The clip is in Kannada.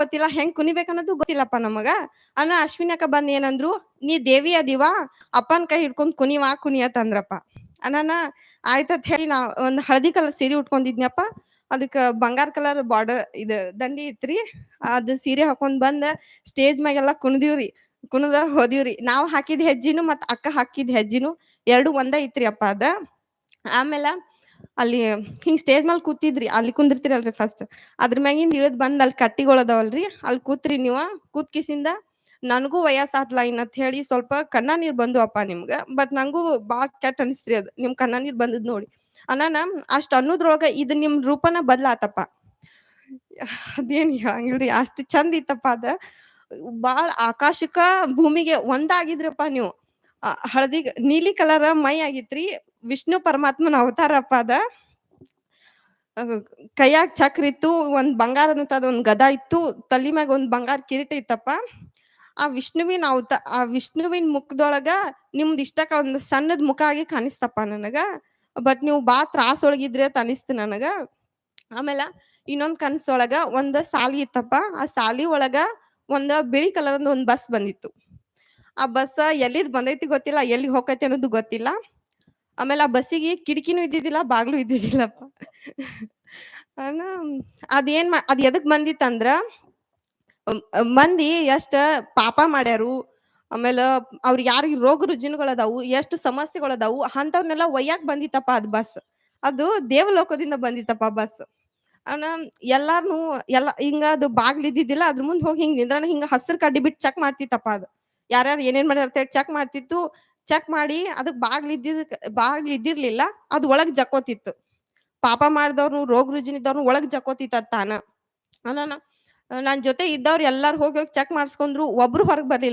ಗೊತ್ತಿಲ್ಲ, ಹೆಂಗ್ ಕುಣಿಬೇಕ್ ಅನ್ನೋದು ಗೊತ್ತಿಲ್ಲಪ್ಪ ನಮಗ. ಅನ್ನ ಅಶ್ವಿನಿ ಅಕ್ಕ ಬಂದ್ ಏನಂದ್ರು, ನೀ ದೇವಿ ಅದೀವ? ಅಪ್ಪನ್ ಕೈ ಹಿಡ್ಕೊಂಡ್ ಕುಣಿವಾ, ಕುಣಿಯತ್ ಅಂದ್ರಪ್ಪ. ಅನಾನ ಆಯ್ತತ್ ಹೇಳಿ, ನಾ ಒಂದ್ ಹಳದಿ ಕಲರ್ ಸೀರೆ ಉಟ್ಕೊಂಡಿದ್ನಪ್ಪ. ಅದಕ್ಕ ಬಂಗಾರ ಕಲರ್ ಬಾರ್ಡರ್ ಇದ ದಂಡಿ ಇತ್ರಿ. ಅದ್ ಸೀರೆ ಹಾಕೊಂಡ್ ಬಂದ ಸ್ಟೇಜ್ ಮ್ಯಾಗೆಲ್ಲಾ ಕುಣದಿವ್ರಿ, ಕುಣದ ಹೋದಿವ್ರಿ. ನಾವ್ ಹಾಕಿದ್ ಹೆಜ್ಜಿನು ಮತ್ ಅಕ್ಕ ಹಾಕಿದ್ ಹೆಜ್ಜಿನು ಎರಡು ಒಂದ ಐತ್ರಿ ಅಪ್ಪ ಅದ. ಆಮೇಲ ಅಲ್ಲಿ ಹಿಂಗ್ ಸ್ಟೇಜ್ ಮೇಲೆ ಕೂತಿದ್ರಿ, ಅಲ್ಲಿ ಕುಂದಿರ್ತಿರಲ್ರಿ ಫಸ್ಟ್ ಅದ್ರ ಮ್ಯಾಗಿಂದ ಇಳಿದ್ ಬಂದ್ ಅಲ್ಲಿ ಕಟ್ಟಿಗೊಳ ಅದಾವಲ್ರಿ, ಅಲ್ಲಿ ಕೂತ್ರಿ ನೀವ, ಕೂತ್ಕಿಸಿಂದ ನನಗೂ ವಯಸ್ಸ್ ಅಂತ ಹೇಳಿ ಸ್ವಲ್ಪ ಕಣ್ಣ ನೀರ್ ಬಂದು ಅಪ್ಪ ನಿಮ್ಗ ಬಟ್ ನಂಗೂ ಬಾಳ ಕೆಟ್ಟ ಅನಿಸ್ತ್ರಿ ಅದ್, ನಿಮ್ ಕಣ್ಣ ನೀರ್ ಬಂದದ್ ನೋಡಿ. ಅನಾನ ಅಷ್ಟ್ ಅನ್ನೋದ್ರೊಳಗ ಇದ್ ನಿಮ್ ರೂಪನ ಬದ್ಲಾತಪ್ಪ. ಅದೇನ್ ಹೇಳಂಗಿಲ್ರಿ, ಅಷ್ಟ್ ಚಂದ ಇತ್ತಪ್ಪ ಅದ. ಬಾಳ ಆಕಾಶಕ್ಕ ಭೂಮಿಗೆ ಒಂದಾಗಿದ್ರಪ್ಪ ನೀವು. ಹಳದಿ ನೀಲಿ ಕಲರ್ ಮೈ ಆಗಿತ್ರಿ. ವಿಷ್ಣು ಪರಮಾತ್ಮನ ಅವತಾರಪ್ಪ ಅದ. ಕೈಯಾಗ ಚಕ್ರ ಇತ್ತು ಒಂದ್ ಅಂತ ಒಂದ್ ಗದ ಇತ್ತು. ತಲಿ ಮ್ಯಾಗ ಒಂದ್ ಬಂಗಾರ ಕಿರೀಟ ಇತ್ತಪ್ಪ. ಆ ವಿಷ್ಣುವಿನ ಅವತ, ಆ ವಿಷ್ಣುವಿನ ಮುಖದೊಳಗ ನಿಮ್ದು ಇಷ್ಟಕ್ಕ ಒಂದ್ ಸಣ್ಣದ್ ಮುಖ ಆಗಿ ಕಾಣಿಸ್ತಪ್ಪ ನನಗ. ಬಟ್ ನೀವು ಬಾ ತ್ರಾಸ ಒಳಗಿದ್ರೆ ಅಂತ ಅನಿಸ್ತು ನನಗ. ಆಮೇಲೆ ಇನ್ನೊಂದ್ ಕನ್ಸೊಳಗ ಒಂದ್ ಸಾಲಿ ಇತ್ತಪ್ಪ. ಆ ಸಾಲಿ ಒಳಗ ಒಂದ್ ಬಿಳಿ ಕಲರ್ ಒಂದ್ ಬಸ್ ಬಂದಿತ್ತು. ಆ ಬಸ್ ಎಲ್ಲಿದ್ ಬಂದೈತಿ ಗೊತ್ತಿಲ್ಲ ಎಲ್ಲಿ ಹೋಗೈತಿ ಅನ್ನೋದು ಗೊತ್ತಿಲ್ಲ. ಆಮೇಲೆ ಆ ಬಸ್ಸಿಗೆ ಕಿಟಕಿನೂ ಇದ್ದಿದ್ದಿಲ್ಲ, ಬಾಗ್ಲು ಇದ್ದಿದ್ದಿಲ್ಲಪ್ಪ. ಅದೇನ್ ಅದ್ ಎದಕ್ ಬಂದಿತ್ತಂದ್ರ ಮಂದಿ ಎಷ್ಟ ಪಾಪ ಮಾಡ್ಯಾರು, ಆಮೇಲೆ ಅವ್ರು ಯಾರಿಗೆ ರೋಗ ರುಜಿನಗಳದಾವು, ಎಷ್ಟು ಸಮಸ್ಯೆಗಳದಾವು ಅಂತವ್ನೆಲ್ಲ ಒಯ್ಯಾಕ್ ಬಂದಿತ್ತಪ್ಪ ಅದ್ ಬಸ್. ಅದು ದೇವಲೋಕದಿಂದ ಬಂದಿತ್ತಪ್ಪ ಬಸ್. ಅಣ್ಣ ಎಲ್ಲಾರ್ನು, ಎಲ್ಲ, ಹಿಂಗ ಅದು ಬಾಗ್ಲಿದ್ದಿದ್ದಿಲ್ಲ ಅದ್ರ ಮುಂದ್ ಹೋಗಿ ಹಿಂಗ್ ನಿಂದ್ರಣ ಹಿಂಗ ಹಸಿರು ಕಡ್ಡಿ ಬಿಟ್ಟು ಚೆಕ್ ಮಾಡ್ತಿತ್ತಪ್ಪ ಅದು. ಯಾರ್ಯಾರು ಏನೇನ್ ಮಾಡ್ಯಾರ ಚೆಕ್ ಮಾಡ್ತಿತ್ತು. ಚೆಕ್ ಮಾಡಿ ಅದಕ್ ಬಾಗ್ಲ ಇದ್ದಿದ್ ಬಾಗ್ಲ ಇದ್ದಿರ್ಲಿಲ್ಲ, ಅದು ಒಳಗ್ ಜಕ್ಕೋತಿತ್ತು. ಪಾಪ ಮಾಡಿದವ್ರು ರೋಗ ರುಜಿನಿದ್ದವ್ರು ಒಳಗ್ ಜಕ್ಕೋತಿತ್ತ ತಾನ. ಅನಾನ ನನ್ ಜೊತೆ ಇದ್ದವ್ರು ಎಲ್ಲಾರು ಹೋಗಿ ಹೋಗಿ ಚೆಕ್ ಮಾಡ್ಸ್ಕೊಂಡ್ರು, ಒಬ್ರು ಹೊರಗ್ ಬರ್ಲಿಲ್ಲ.